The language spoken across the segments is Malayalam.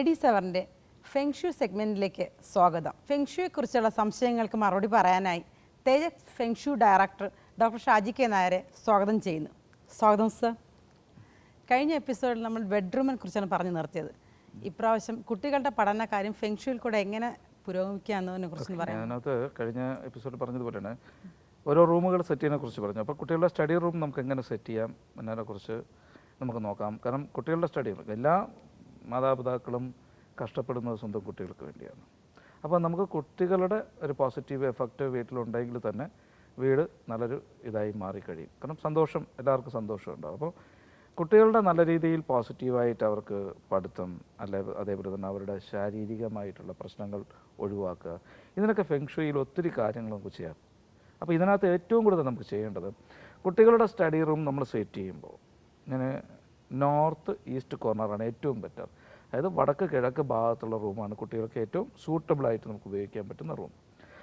ലേഡീസ് സെവറിന്റെ ഫെങ്ഷു സെഗ്മെന്റിലേക്ക് സ്വാഗതം. ഫെങ്ഷുയെക്കുറിച്ചുള്ള സംശയങ്ങൾക്ക് മറുപടി പറയാനായി Tejas feng shui director doctor Shaji K നായരെ സ്വാഗതം ചെയ്യുന്നു. സ്വാഗതം സർ കഴിഞ്ഞ എപ്പിസോഡിൽ നമ്മൾ ബെഡ്റൂമിനെ കുറിച്ചാണ് പറഞ്ഞു നിർത്തിയത്. ഇപ്രാവശ്യം കുട്ടികളുടെ പഠന കാര്യം ഫെങ്ഷുവിൽ കൂടെ എങ്ങനെ പുരോഗമിക്കാമെന്നതിനെ കുറിച്ച് പറയാം അതിനകത്ത് കഴിഞ്ഞ എപ്പിസോഡിൽ പറഞ്ഞതുപോലെയാണ്. ഓരോ റൂമുകൾ സെറ്റ് ചെയ്യുന്നതിനെ കുറിച്ച് പറഞ്ഞു. അപ്പോൾ കുട്ടികളുടെ സ്റ്റഡി റൂം നമുക്ക് എങ്ങനെ സെറ്റ് ചെയ്യാം എന്നതിനെക്കുറിച്ച് നമുക്ക് നോക്കാം. കാരണം കുട്ടികളുടെ സ്റ്റഡി എല്ലാ മാതാപിതാക്കളും കഷ്ടപ്പെടുന്നത് സ്വന്തം കുട്ടികൾക്ക് വേണ്ടിയാണ്. അപ്പോൾ നമുക്ക് കുട്ടികളുടെ ഒരു പോസിറ്റീവ് എഫക്റ്റ് വീട്ടിലുണ്ടെങ്കിൽ തന്നെ വീട് നല്ലൊരു ഇതായി മാറിക്കഴിയും കാരണം സന്തോഷം എല്ലാവർക്കും സന്തോഷം ഉണ്ടാവും. അപ്പോൾ കുട്ടികളുടെ നല്ല രീതിയിൽ പോസിറ്റീവായിട്ട് അവർക്ക് പഠിത്തം അല്ലെ അതേപോലെ തന്നെ അവരുടെ ശാരീരികമായിട്ടുള്ള പ്രശ്നങ്ങൾ ഒഴിവാക്കുക. ഇതിനൊക്കെ ഫെങ്ഷുയിൽ ഒത്തിരി കാര്യങ്ങൾ നമുക്ക് ചെയ്യാം. അപ്പോൾ ഇതിനകത്ത് ഏറ്റവും കൂടുതൽ നമുക്ക് ചെയ്യേണ്ടത് കുട്ടികളുടെ സ്റ്റഡി റൂം നമ്മൾ സെറ്റ് ചെയ്യുമ്പോൾ. ഇങ്ങനെ നോർത്ത് ഈസ്റ്റ് കോർണറാണ് ഏറ്റവും ബെറ്റർ അതായത് വടക്ക് കിഴക്ക് ഭാഗത്തുള്ള റൂമാണ് കുട്ടികൾക്ക് ഏറ്റവും സൂട്ടബിളായിട്ട് നമുക്ക് ഉപയോഗിക്കാൻ പറ്റുന്ന റൂം.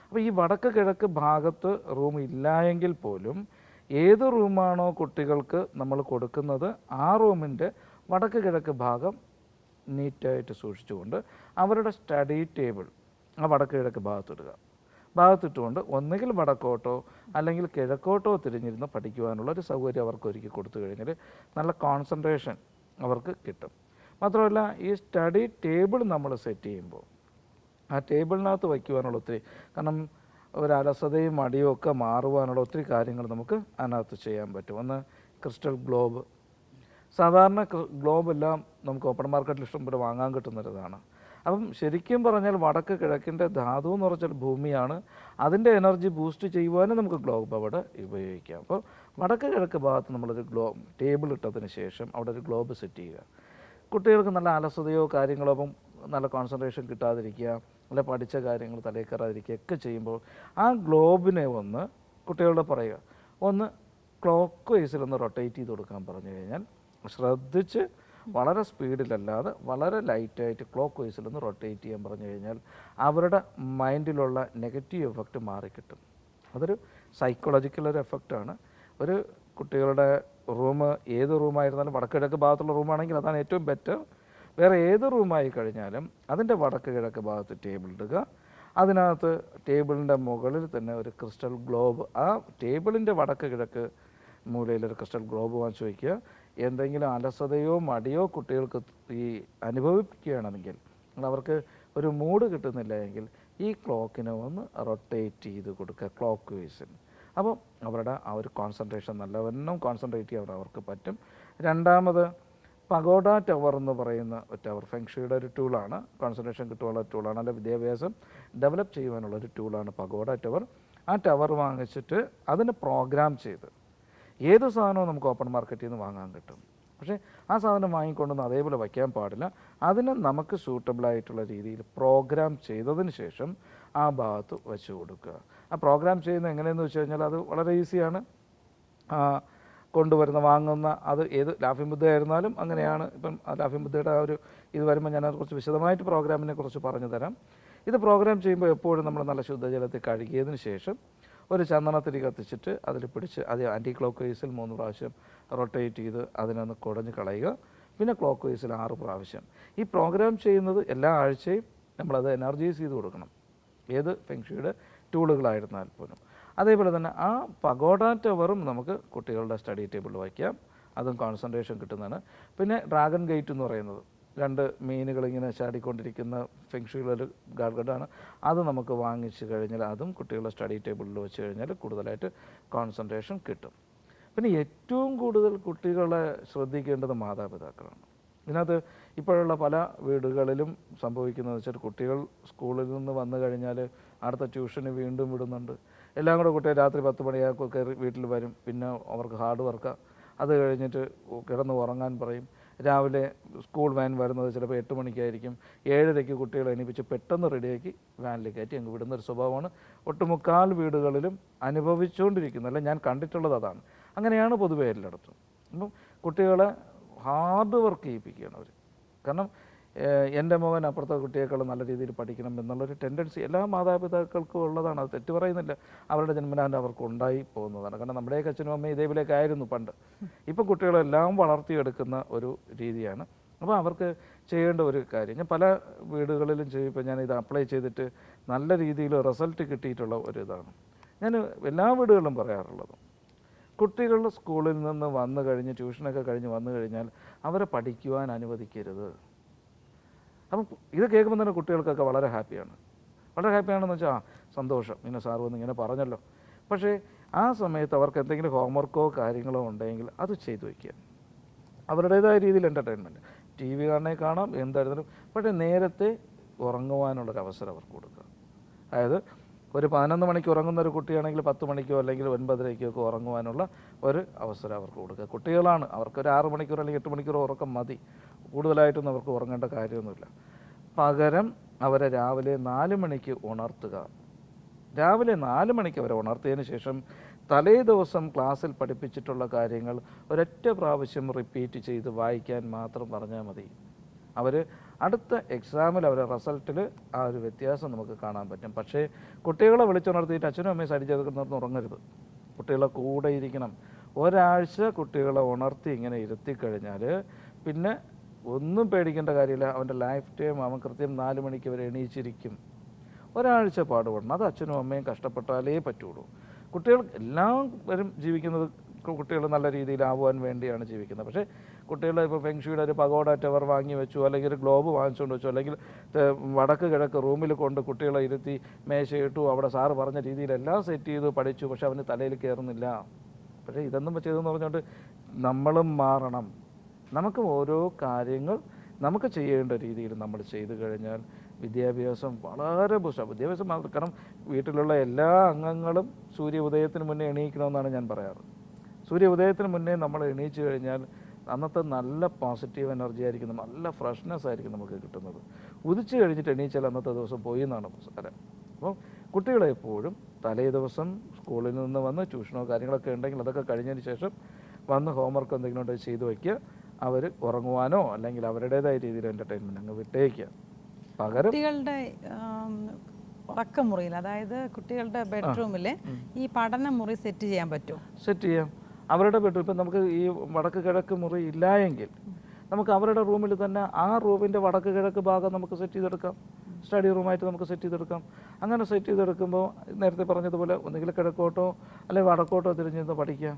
അപ്പോൾ ഈ വടക്ക് കിഴക്ക് ഭാഗത്ത് റൂം ഇല്ലായെങ്കിൽ പോലും ഏത് റൂമാണോ കുട്ടികൾക്ക് നമ്മൾ കൊടുക്കുന്നത് ആ റൂമിന്റെ വടക്ക് കിഴക്ക് ഭാഗം നീറ്റായിട്ട് സൂക്ഷിച്ചുകൊണ്ട് അവരുടെ സ്റ്റഡി ടേബിൾ ആ വടക്ക് കിഴക്ക് ഭാഗത്തിടുക ഭാഗത്തിട്ടുകൊണ്ട് ഒന്നുകിൽ വടക്കോട്ടോ അല്ലെങ്കിൽ കിഴക്കോട്ടോ തിരിഞ്ഞിരുന്ന് പഠിക്കുവാനുള്ള ഒരു സൗകര്യം അവർക്ക് ഒരുക്കി കൊടുത്തു കഴിഞ്ഞാൽ നല്ല കോൺസെൻട്രേഷൻ അവർക്ക് കിട്ടും. മാത്രമല്ല ഈ സ്റ്റഡി ടേബിൾ നമ്മൾ സെറ്റ് ചെയ്യുമ്പോൾ ആ ടേബിളിനകത്ത് വയ്ക്കുവാനുള്ള ഒത്തിരി കാരണം ഒരു അലസതയും മടിയും ഒക്കെ മാറുവാനുള്ള ഒത്തിരി കാര്യങ്ങൾ നമുക്ക് അതിനകത്ത് ചെയ്യാൻ പറ്റും. ഒന്ന് ക്രിസ്റ്റൽ ഗ്ലോബ് സാധാരണ ഗ്ലോബ് എല്ലാം നമുക്ക് ഓപ്പൺ മാർക്കറ്റിൽ ഇഷ്ടംപോലെ വാങ്ങാൻ കിട്ടുന്നൊരിതാണ്. അപ്പം ശരിക്കും പറഞ്ഞാൽ വടക്ക് കിഴക്കിന്റെ ധാതു എന്ന് പറഞ്ഞാൽ ഭൂമിയാണ്. അതിന്റെ എനർജി ബൂസ്റ്റ് ചെയ്യുവാനും നമുക്ക് ഗ്ലോബ് അവിടെ ഉപയോഗിക്കാം. അപ്പോൾ വടക്ക് കിഴക്ക് ഭാഗത്ത് നമ്മളൊരു ഗ്ലോ ടേബിൾ ഇട്ടതിന് ശേഷം അവിടെ ഒരു ഗ്ലോബ് സെറ്റ് ചെയ്യുക. കുട്ടികൾക്ക് നല്ല അലസതയോ കാര്യങ്ങളോ അപ്പം നല്ല കോൺസെൻട്രേഷൻ കിട്ടാതിരിക്കുക നല്ല പഠിച്ച കാര്യങ്ങൾ തലയിൽ കയറാതിരിക്കുക ഒക്കെ ചെയ്യുമ്പോൾ ആ ഗ്ലോബിനെ ഒന്ന് കുട്ടികളോട് പറയുക ഒന്ന് ക്ലോക്ക് വൈസിൽ ഒന്ന് റൊട്ടേറ്റ് ചെയ്ത് കൊടുക്കാൻ പറഞ്ഞു കഴിഞ്ഞാൽ ശ്രദ്ധിച്ച് വളരെ സ്പീഡിലല്ലാതെ വളരെ ലൈറ്റായിട്ട് ക്ലോക്ക് വൈസിൽ ഒന്ന് റൊട്ടേറ്റ് ചെയ്യാൻ പറഞ്ഞു കഴിഞ്ഞാൽ അവരുടെ മൈൻഡിലുള്ള നെഗറ്റീവ് എഫക്റ്റ് മാറിക്കിട്ടും. അതൊരു സൈക്കോളജിക്കൽ ഒരു എഫക്റ്റാണ് ഒരു കുട്ടികളുടെ റൂം ഏത് റൂമായിരുന്നാലും വടക്കിഴക്ക് ഭാഗത്തുള്ള റൂമാണെങ്കിൽ അതാണ് ഏറ്റവും ബെറ്റർ വേറെ ഏത് റൂമായി കഴിഞ്ഞാലും അതിന്റെ വടക്ക് കിഴക്ക് ഭാഗത്ത് ടേബിൾ ഇടുക. അതിനകത്ത് ടേബിളിന്റെ മുകളിൽ തന്നെ ഒരു ക്രിസ്റ്റൽ ഗ്ലോബ് ആ ടേബിളിന്റെ വടക്ക് കിഴക്ക് മൂലയിൽ ഒരു ക്രിസ്റ്റൽ ഗ്ലോബ് വാങ്ങിച്ചു വയ്ക്കുക എന്തെങ്കിലും അലസതയോ മടിയോ കുട്ടികൾക്ക് ഈ അനുഭവിക്കുകയാണെങ്കിൽ അവർക്ക് ഒരു മൂഡ് കിട്ടുന്നില്ല എങ്കിൽ ഈ ക്ലോക്കിനെ ഒന്ന് റൊട്ടേറ്റ് ചെയ്ത് കൊടുക്കുക ക്ലോക്ക് വൈസിന്. അപ്പോൾ അവരുടെ ആ ഒരു കോൺസെൻട്രേഷൻ നല്ലവണ്ണം കോൺസെൻട്രേറ്റ് ചെയ്യാൻ അവർക്ക് പറ്റും. രണ്ടാമത് പഗോഡ ടവർ എന്ന് പറയുന്ന ഒരു ടവർ ഫെങ്ഷിയുടെ ഒരു ടൂളാണ് കോൺസെൻട്രേഷൻ കിട്ടുവാനുള്ള ടൂളാണ് അല്ല വിദ്യാഭ്യാസം ഡെവലപ്പ് ചെയ്യുവാനുള്ള ഒരു ടൂളാണ് പഗോഡ ടവർ ആ ടവർ വാങ്ങിച്ചിട്ട് അതിന് പ്രോഗ്രാം ചെയ്ത് ഏത് സാധനവും നമുക്ക് ഓപ്പൺ മാർക്കറ്റിൽ നിന്ന് വാങ്ങാൻ കിട്ടും. പക്ഷേ ആ സാധനം വാങ്ങിക്കൊണ്ടൊന്നും അതേപോലെ വയ്ക്കാൻ പാടില്ല. അതിനെ നമുക്ക് സൂട്ടബിളായിട്ടുള്ള രീതിയിൽ പ്രോഗ്രാം ചെയ്തതിന് ശേഷം ആ ഭാഗത്ത് വെച്ച് കൊടുക്കുക. ആ പ്രോഗ്രാം ചെയ്യുന്നത് എങ്ങനെയെന്ന് വെച്ച് കഴിഞ്ഞാൽ അത് വളരെ ഈസിയാണ് കൊണ്ടുവരുന്ന വാങ്ങുന്ന അത് ഏത് ലാഫിൻ ബുദ്ധ ആയിരുന്നാലും അങ്ങനെയാണ്. ഇപ്പം ആ ലാഫിംഗ് ബുദ്ധയുടെ ആ ഒരു ഇത് വരുമ്പോൾ ഞാൻ അതിനെക്കുറിച്ച് വിശദമായിട്ട് പ്രോഗ്രാമിനെ കുറിച്ച് പറഞ്ഞു തരാം. ഇത് പ്രോഗ്രാം ചെയ്യുമ്പോൾ എപ്പോഴും നമ്മൾ നല്ല ശുദ്ധജലത്തിൽ കഴുകിയതിന് ശേഷം ഒരു ചന്ദനത്തിരി കത്തിച്ചിട്ട് അതിൽ പിടിച്ച് അത് ആന്റി ക്ലോക്ക് വൈസിൽ മൂന്ന് പ്രാവശ്യം റൊട്ടേറ്റ് ചെയ്ത് അതിനൊന്ന് കുടഞ്ഞ് കളയുക. പിന്നെ ക്ലോക്ക് വൈസിൽ ആറ് പ്രാവശ്യം. ഈ പ്രോഗ്രാം ചെയ്യുന്നത് എല്ലാ ആഴ്ചയും നമ്മളത് എനർജൈസ് ചെയ്ത് കൊടുക്കണം. ഏത് ഫെങ്ഷിയുടെ ടൂളുകളായിരുന്നാൽ പോലും. അതേപോലെ തന്നെ ആ പഗോഡ ടവറും നമുക്ക് കുട്ടികളുടെ സ്റ്റഡി ടേബിളിൽ വയ്ക്കാം. അതും കോൺസെൻട്രേഷൻ കിട്ടുന്നതാണ്. പിന്നെ ഡ്രാഗൺ ഗേറ്റ് എന്ന് പറയുന്നത്. രണ്ട് മീനുകൾ ഇങ്ങനെ ചാടിക്കൊണ്ടിരിക്കുന്ന ഫെങ്ഷുകളൊരു ഗാർഗഡാണ്. അത് നമുക്ക് വാങ്ങിച്ചു കഴിഞ്ഞാൽ അതും കുട്ടികളുടെ സ്റ്റഡി ടേബിളിൽ വെച്ച് കഴിഞ്ഞാൽ കൂടുതലായിട്ട് കോൺസെൻട്രേഷൻ കിട്ടും. പിന്നെ ഏറ്റവും കൂടുതൽ കുട്ടികളെ ശ്രദ്ധിക്കേണ്ടത് മാതാപിതാക്കളാണ്. ഇതിനകത്ത് ഇപ്പോഴുള്ള പല വീടുകളിലും സംഭവിക്കുന്നത് വെച്ചാൽ കുട്ടികൾ സ്കൂളിൽ നിന്ന് വന്നു കഴിഞ്ഞാൽ അടുത്ത ട്യൂഷന് വീണ്ടും വിടുന്നുണ്ട്. എല്ലാം കൂടെ കുട്ടികൾ രാത്രി പത്ത് മണിയാക്കി കയറി വീട്ടിൽ വരും. പിന്നെ അവർക്ക് ഹാർഡ് വർക്കാണ് അത് കഴിഞ്ഞിട്ട് കിടന്ന് ഉറങ്ങാൻ പറയും. രാവിലെ സ്കൂൾ വാൻ വരുന്നത് ചിലപ്പോൾ എട്ട് മണിക്കായിരിക്കും. ഏഴരയ്ക്ക് കുട്ടികളെ എണീപ്പിച്ച് പെട്ടെന്ന് റെഡിയാക്കി വാനിൽ കയറ്റി അങ്ങ് വിടുന്ന ഒരു സ്വഭാവമാണ് ഒട്ടുമുക്കാൽ വീടുകളിലും അനുഭവിച്ചുകൊണ്ടിരിക്കുന്നത്. അല്ല ഞാൻ കണ്ടിട്ടുള്ളത് അതാണ്. അങ്ങനെയാണ് പൊതുവെ എല്ലായിടത്തും. അപ്പം കുട്ടികളെ ഹാർഡ് വർക്ക് ചെയ്യിപ്പിക്കുകയാണ് അവർ കാരണം എന്റെ മോഹൻ അപ്പുറത്തെ കുട്ടിയേക്കാളും നല്ല രീതിയിൽ പഠിക്കണം എന്നുള്ളൊരു ടെൻഡൻസി എല്ലാ മാതാപിതാക്കൾക്കും ഉള്ളതാണ്. അത് തെറ്റ് പറയുന്നില്ല. അവരുടെ ജന്മനാൻ അവർക്ക് ഉണ്ടായി പോകുന്നതാണ്. കാരണം നമ്മുടെയൊക്കെ അച്ഛനും അമ്മയും ഇതേപോലെയൊക്കെ ആയിരുന്നു പണ്ട്. ഇപ്പം കുട്ടികളെല്ലാം വളർത്തിയെടുക്കുന്ന ഒരു രീതിയാണ്. അപ്പോൾ അവർക്ക് ചെയ്യേണ്ട ഒരു കാര്യം ഞാൻ പല വീടുകളിലും ചെയ്യുമ്പോൾ ഞാൻ ഇത് അപ്ലൈ ചെയ്തിട്ട് നല്ല രീതിയിൽ റിസൾട്ട് കിട്ടിയിട്ടുള്ള ഒരു ഇതാണ്. ഞാൻ എല്ലാ വീടുകളിലും പറയാറുള്ളത് കുട്ടികൾ സ്കൂളിൽ നിന്ന് വന്നു കഴിഞ്ഞ് ട്യൂഷനൊക്കെ കഴിഞ്ഞ് വന്നു കഴിഞ്ഞാൽ അവരെ പഠിക്കുവാൻ അനുവദിക്കരുത്. അപ്പം ഇത് കേൾക്കുമ്പോൾ തന്നെ കുട്ടികൾക്കൊക്കെ വളരെ ഹാപ്പിയാണ്. വളരെ ഹാപ്പിയാണെന്ന് വെച്ചാൽ സന്തോഷം. ഇങ്ങനെ സാർ വന്ന് ഇങ്ങനെ പറഞ്ഞല്ലോ. പക്ഷേ ആ സമയത്ത് അവർക്ക് എന്തെങ്കിലും ഹോംവർക്കോ കാര്യങ്ങളോ ഉണ്ടെങ്കിൽ അത് ചെയ്തു വയ്ക്കുക. അവരുടേതായ രീതിയിൽ എന്റർടൈൻമെന്റ് ടി വി കാണേ കാണാം എന്തായിരുന്നാലും. പക്ഷേ നേരത്തെ ഉറങ്ങുവാനുള്ളൊരു അവസരം അവർക്ക് കൊടുക്കുക. അതായത് ഒരു പതിനൊന്ന് മണിക്ക് ഉറങ്ങുന്ന ഒരു കുട്ടിയാണെങ്കിൽ പത്ത് മണിക്കോ അല്ലെങ്കിൽ ഒൻപതരയ്ക്കോ ഒക്കെ ഉറങ്ങുവാനുള്ള ഒരു അവസരം അവർക്ക് കൊടുക്കുക. കുട്ടികളാണ്. അവർക്ക് ഒരു ആറ് മണിക്കൂർ അല്ലെങ്കിൽ എട്ട് മണിക്കൂർ ഉറക്കം മതി. കൂടുതലായിട്ടൊന്നും അവർക്ക് ഉറങ്ങേണ്ട കാര്യമൊന്നുമില്ല. പകരം അവരെ രാവിലെ നാല് മണിക്ക് ഉണർത്തുക. രാവിലെ നാല് മണിക്ക് അവരെ ഉണർത്തിയതിന് ശേഷം തലേ ദിവസം ക്ലാസ്സിൽ പഠിപ്പിച്ചിട്ടുള്ള കാര്യങ്ങൾ ഒരൊറ്റ പ്രാവശ്യം റിപ്പീറ്റ് ചെയ്ത് വായിക്കാൻ മാത്രം പറഞ്ഞാൽ മതി. അവർ അടുത്ത എക്സാമിൽ അവരെ റിസൾട്ടിൽ ആ ഒരു വ്യത്യാസം നമുക്ക് കാണാൻ പറ്റും. പക്ഷേ കുട്ടികളെ വിളിച്ചുണർത്തിയിട്ട് അച്ഛനും അമ്മയും സരി ചേർക്കുന്നറിന് ഉറങ്ങരുത്. കുട്ടികളെ കൂടെ ഇരിക്കണം. ഒരാഴ്ച കുട്ടികളെ ഉണർത്തി ഇങ്ങനെ ഇരുത്തി കഴിഞ്ഞാൽ പിന്നെ ഒന്നും പേടിക്കേണ്ട കാര്യമില്ല. അവന്റെ ലൈഫ് ടൈം അവൻ കൃത്യം നാല് മണിക്ക് വരെ എണീച്ചിരിക്കും. ഒരാഴ്ച പാടുപെടണം. അത് അച്ഛനും അമ്മയും കഷ്ടപ്പെട്ടാലേ പറ്റുള്ളൂ. കുട്ടികൾ എല്ലാവരും ജീവിക്കുന്നത് കുട്ടികൾ നല്ല രീതിയിലാവാൻ വേണ്ടിയാണ് ജീവിക്കുന്നത്. പക്ഷേ കുട്ടികൾ ഇപ്പോൾ ഫെങ്ഷുയുടെ ഒരു പകോട ടവർ വാങ്ങി വെച്ചു അല്ലെങ്കിൽ ഒരു ഗ്ലോബ് വാങ്ങിച്ചുകൊണ്ട് വെച്ചു അല്ലെങ്കിൽ വടക്ക് കിഴക്ക് റൂമിൽ കൊണ്ട് കുട്ടികളെ ഇരുത്തി മേശയിട്ടു അവിടെ സാറ് പറഞ്ഞ രീതിയിലെല്ലാം സെറ്റ് ചെയ്തു പഠിച്ചു പക്ഷേ അവന് തലയിൽ കയറുന്നില്ല പക്ഷേ ഇതൊന്നും ചെയ്തെന്ന് പറഞ്ഞുകൊണ്ട് നമ്മളും മാറണം. നമുക്ക് ഓരോ കാര്യങ്ങൾ നമുക്ക് ചെയ്യേണ്ട രീതിയിൽ നമ്മൾ ചെയ്തു കഴിഞ്ഞാൽ വിദ്യാഭ്യാസം വളരെ ബുഷാണ് വിദ്യാഭ്യാസം മാത്രം കാരണം വീട്ടിലുള്ള എല്ലാ അംഗങ്ങളും സൂര്യ ഉദയത്തിന് മുന്നേ എണീക്കണമെന്നാണ് ഞാൻ പറയാറ്. സൂര്യ ഉദയത്തിന് മുന്നേ നമ്മൾ എണീച്ചു കഴിഞ്ഞാൽ അന്നത്തെ നല്ല പോസിറ്റീവ് എനർജി ആയിരിക്കും നല്ല ഫ്രഷ്നെസ് ആയിരിക്കും നമുക്ക് കിട്ടുന്നത്. ഉദിച്ചു കഴിഞ്ഞിട്ട് എണീച്ചാൽ അന്നത്തെ ദിവസം പോയി എന്നാണ് സാരം അപ്പോൾ കുട്ടികളെ എപ്പോഴും തലേ ദിവസം സ്കൂളിൽ നിന്ന് വന്ന് ട്യൂഷനോ കാര്യങ്ങളൊക്കെ ഉണ്ടെങ്കിൽ അതൊക്കെ കഴിഞ്ഞതിന് ശേഷം വന്ന് ഹോംവർക്ക് എന്തെങ്കിലും ഉണ്ടെങ്കിൽ ചെയ്തു വയ്ക്കുക. അവർ ഉറങ്ങുവാനോ അല്ലെങ്കിൽ അവരുടേതായ രീതിയിൽ എന്റർടൈൻമെന്റ് അങ്ങ് വിട്ടേക്കുക. പകരം കുട്ടികളുടെ ഉറക്കമുറിയിൽ അതായത് കുട്ടികളുടെ ബെഡ്റൂമിൽ ഈ പഠന മുറി സെറ്റ് ചെയ്യാൻ പറ്റും സെറ്റ് ചെയ്യാം. അവരുടെ ബെഡ്റൂം ഇപ്പം നമുക്ക് ഈ വടക്ക് കിഴക്ക് മുറി ഇല്ല എങ്കിൽ നമുക്ക് അവരുടെ റൂമിൽ തന്നെ ആ റൂമിന്റെ വടക്ക് കിഴക്ക് ഭാഗം നമുക്ക് സെറ്റ് ചെയ്തെടുക്കാം. സ്റ്റഡി റൂമായിട്ട് നമുക്ക് സെറ്റ് ചെയ്തെടുക്കാം. അങ്ങനെ സെറ്റ് ചെയ്തെടുക്കുമ്പോൾ നേരത്തെ പറഞ്ഞതുപോലെ ഒന്നുകിൽ കിഴക്കോട്ടോ അല്ലെങ്കിൽ വടക്കോട്ടോ തിരിഞ്ഞിരുന്ന് പഠിക്കാം.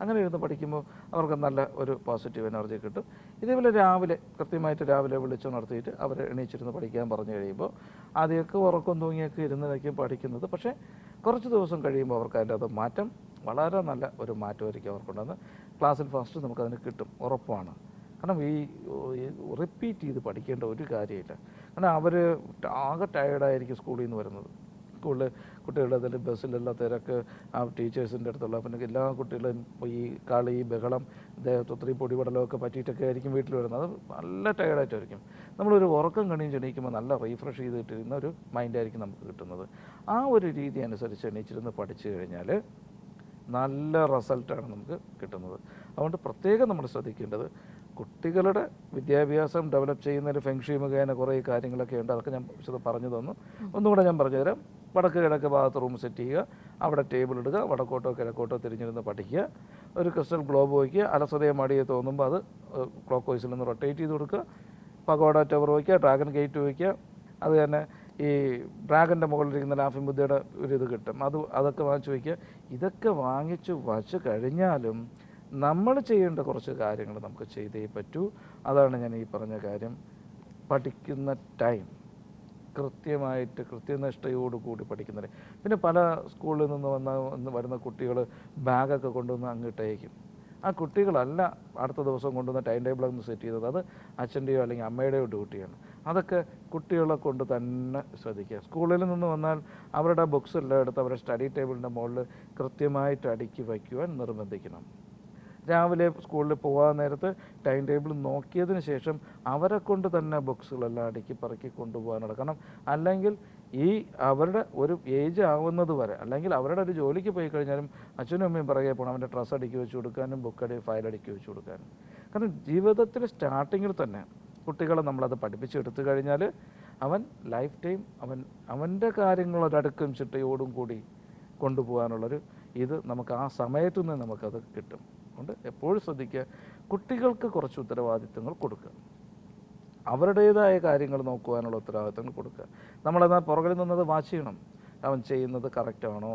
അങ്ങനെ ഇരുന്ന് പഠിക്കുമ്പോൾ അവർക്ക് നല്ല ഒരു പോസിറ്റീവ് എനർജി കിട്ടും. ഇതേപോലെ രാവിലെ കൃത്യമായിട്ട് രാവിലെ വിളിച്ചു നടത്തിയിട്ട് അവരെ എണീച്ചിരുന്ന് പഠിക്കാൻ പറഞ്ഞു കഴിയുമ്പോൾ ആദ്യമൊക്കെ ഉറക്കം തൂങ്ങിയൊക്കെ ഇരുന്നതൊക്കെ പഠിക്കുന്നത്. പക്ഷേ കുറച്ച് ദിവസം കഴിയുമ്പോൾ അവർക്ക് അതിന്റെ അത് മാറ്റം വളരെ നല്ല ഒരു മാറ്റമായിരിക്കും അവർക്കുണ്ടെന്ന് ക്ലാസ്സിൽ ഫസ്റ്റ് നമുക്കതിന് കിട്ടും ഉറപ്പാണ്. കാരണം ഈ റിപ്പീറ്റ് ചെയ്ത് പഠിക്കേണ്ട ഒരു കാര്യമില്ല. കാരണം അവർ ആകെ ടയേർഡായിരിക്കും സ്കൂളിൽ നിന്ന് വരുന്നത്. സ്കൂളിൽ കുട്ടികളുടെ അതിൽ ബസ്സിലുള്ള തിരക്ക് ആ ടീച്ചേഴ്സിന്റെ അടുത്തുള്ള പിന്നെ എല്ലാ കുട്ടികളും ഈ കളി ബഹളം ഒത്തിരി പൊടിപടലമൊക്കെ പറ്റിയിട്ടൊക്കെ ആയിരിക്കും വീട്ടിൽ വരുന്നത്. അത് നല്ല ടയേർഡായിട്ടായിരിക്കും. നമ്മളൊരു ഉറക്കം കണിയും ചെണീക്കുമ്പോൾ നല്ല റീഫ്രഷ് ചെയ്തിട്ടിരുന്ന ഒരു മൈൻഡായിരിക്കും നമുക്ക് കിട്ടുന്നത്. ആ ഒരു രീതി അനുസരിച്ച് എണീച്ചിരുന്ന് പഠിച്ചു കഴിഞ്ഞാൽ നല്ല റിസൾട്ടാണ് നമുക്ക് കിട്ടുന്നത്. അതുകൊണ്ട് പ്രത്യേകം നമ്മൾ ശ്രദ്ധിക്കേണ്ടത് കുട്ടികളുടെ വിദ്യാഭ്യാസം ഡെവലപ്പ് ചെയ്യുന്നതിൽ ഫെങ്ഷി മുഖേന കുറേ കാര്യങ്ങളൊക്കെ ഉണ്ട്. അതൊക്കെ ഞാൻ വിശദം പറഞ്ഞു തന്നു. ഒന്നുകൂടെ ഞാൻ പറഞ്ഞുതരാം വടക്ക് കിഴക്ക് ഭാഗത്ത് റൂം സെറ്റ് ചെയ്യുക. അവിടെ ടേബിൾ ഇടുക. വടക്കോട്ടോ കിഴക്കോട്ടോ തിരിഞ്ഞിരുന്ന് പഠിക്കുക. ഒരു ക്രിസ്റ്റൽ ഗ്ലോബ് വയ്ക്കുക. അലസതയെ മടിയെ തോന്നുമ്പോൾ അത് ക്ലോക്ക് വൈസിൽ നിന്ന് റൊട്ടേറ്റ് ചെയ്ത് കൊടുക്കുക. പഗോഡ ടവർ വയ്ക്കുക. ഡ്രാഗൺ ഗേറ്റ് വയ്ക്കുക. അത് തന്നെ ഈ ഡ്രാഗന്റെ മുകളിലിരിക്കുന്ന ലാഫിൻ ബുദ്ധയുടെ ഒരു ഇത് കിട്ടും. അത് അതൊക്കെ വാങ്ങിച്ചു വയ്ക്കുക. ഇതൊക്കെ വാങ്ങിച്ച് വച്ച് കഴിഞ്ഞാലും നമ്മൾ ചെയ്യേണ്ട കുറച്ച് കാര്യങ്ങൾ നമുക്ക് ചെയ്തേ പറ്റൂ. അതാണ് ഞാൻ ഈ പറഞ്ഞ കാര്യം. പഠിക്കുന്ന ടൈം കൃത്യമായിട്ട് കൃത്യനിഷ്ഠയോടുകൂടി പഠിക്കുന്നത് പിന്നെ പല സ്കൂളിൽ നിന്ന് വന്ന വരുന്ന കുട്ടികൾ ബാഗൊക്കെ കൊണ്ടുവന്ന് അങ്ങോട്ടേക്കും ആ കുട്ടികളല്ല അടുത്ത ദിവസം കൊണ്ടുവന്ന ടൈം ടേബിൾ ഒന്ന് സെറ്റ് ചെയ്തത്. അത് അച്ഛന്റെയോ അല്ലെങ്കിൽ അമ്മയുടെയോ ഡ്യൂട്ടിയാണ്. അതൊക്കെ കുട്ടികളെ കൊണ്ട് തന്നെ ശ്രദ്ധിക്കുക. സ്കൂളിൽ നിന്ന് വന്നാൽ അവരുടെ ബുക്സ് എല്ലാം എടുത്ത് അവരുടെ സ്റ്റഡി ടേബിളിന്റെ മുകളിൽ കൃത്യമായിട്ട് അടുക്കി വയ്ക്കുവാൻ നിർബന്ധിക്കണം. രാവിലെ സ്കൂളിൽ പോകാൻ നേരത്ത് ടൈം ടേബിൾ നോക്കിയതിന് ശേഷം അവരെ കൊണ്ട് തന്നെ ബുക്സുകളെല്ലാം അടുക്കി പറക്കി കൊണ്ടുപോകാനുള്ള കാരണം അല്ലെങ്കിൽ ഈ അവരുടെ ഒരു ഏജ് ആവുന്നത് വരെ അല്ലെങ്കിൽ അവരുടെ ഒരു ജോലിക്ക് പോയി കഴിഞ്ഞാലും അച്ഛനും അമ്മയും പിറകെ പോകണം. അവന്റെ ഡ്രസ്സ് അടുക്കി വെച്ച് കൊടുക്കാനും ബുക്ക് അടി ഫയൽ അടുക്കി വെച്ച് കൊടുക്കാനും. കാരണം ജീവിതത്തിൽ സ്റ്റാർട്ടിങ്ങിൽ തന്നെ കുട്ടികളെ നമ്മളത് പഠിപ്പിച്ചെടുത്തു കഴിഞ്ഞാൽ അവൻ ലൈഫ് ടൈം അവൻ അവന്റെ കാര്യങ്ങൾ ഒരടുക്കും ചിട്ടയോടും കൂടി കൊണ്ടുപോകാനുള്ളൊരു ഇത് നമുക്ക് ആ സമയത്തു നിന്ന് നമുക്കത് കിട്ടും. അതുകൊണ്ട് എപ്പോഴും ശ്രദ്ധിക്കുക. കുട്ടികൾക്ക് കുറച്ച് ഉത്തരവാദിത്തങ്ങൾ കൊടുക്കുക. അവരുടേതായ കാര്യങ്ങൾ നോക്കുവാനുള്ള ഉത്തരവാദിത്തങ്ങൾ കൊടുക്കുക. നമ്മളെന്നാൽ പുറകിൽ നിന്നത് വാച്ച് ചെയ്യണം. അവൻ ചെയ്യുന്നത് കറക്റ്റാണോ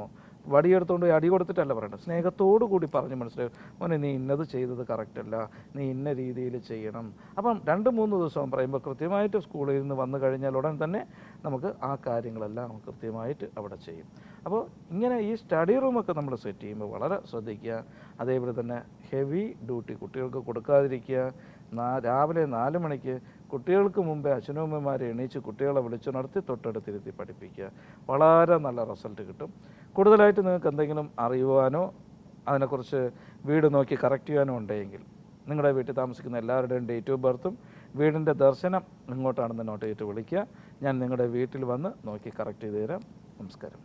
വടിയെടുത്തുകൊണ്ട് അടി കൊടുത്തിട്ടല്ല പറയേണ്ടത് സ്നേഹത്തോടു കൂടി പറഞ്ഞ് മനസ്സിലാവും മോനെ നീ ഇന്നത് ചെയ്തത് കറക്റ്റല്ല നീ ഇന്ന രീതിയിൽ ചെയ്യണം. അപ്പം രണ്ട് മൂന്ന് ദിവസം പറയുമ്പോൾ കൃത്യമായിട്ട് സ്കൂളിൽ നിന്ന് വന്നു കഴിഞ്ഞാൽ ഉടൻ തന്നെ നമുക്ക് ആ കാര്യങ്ങളെല്ലാം കൃത്യമായിട്ട് അവിടെ ചെയ്യും. അപ്പോൾ ഇങ്ങനെ ഈ സ്റ്റഡി റൂമൊക്കെ നമ്മൾ സെറ്റ് ചെയ്യുമ്പോൾ വളരെ ശ്രദ്ധിക്കുക. അതേപോലെ തന്നെ ഹെവി ഡ്യൂട്ടി കുട്ടികൾക്ക് കൊടുക്കാതിരിക്കുക. രാവിലെ നാല് മണിക്ക് കുട്ടികൾക്ക് മുമ്പേ അച്ഛനമ്മമാരെ എണീച്ച് കുട്ടികളെ വിളിച്ചുണർത്തി തൊട്ടടുത്തിരുത്തി പഠിപ്പിക്കുക. വളരെ നല്ല റിസൾട്ട് കിട്ടും. കൂടുതലായിട്ട് നിങ്ങൾക്ക് എന്തെങ്കിലും അറിയുവാനോ അതിനെക്കുറിച്ച് വീട് നോക്കി കറക്റ്റ് ചെയ്യാനോ ഉണ്ടെങ്കിൽ നിങ്ങളുടെ വീട്ടിൽ താമസിക്കുന്ന എല്ലാവരുടെയും ഡേറ്റ് ഓഫ് ബർത്തും വീടിന്റെ ദർശനം ഇങ്ങോട്ടാണെന്ന് നോട്ട് ചെയ്തിട്ട് വിളിക്കുക. ഞാൻ നിങ്ങളുടെ വീട്ടിൽ വന്ന് നോക്കി കറക്റ്റ് ചെയ്ത് തരാം നമസ്കാരം.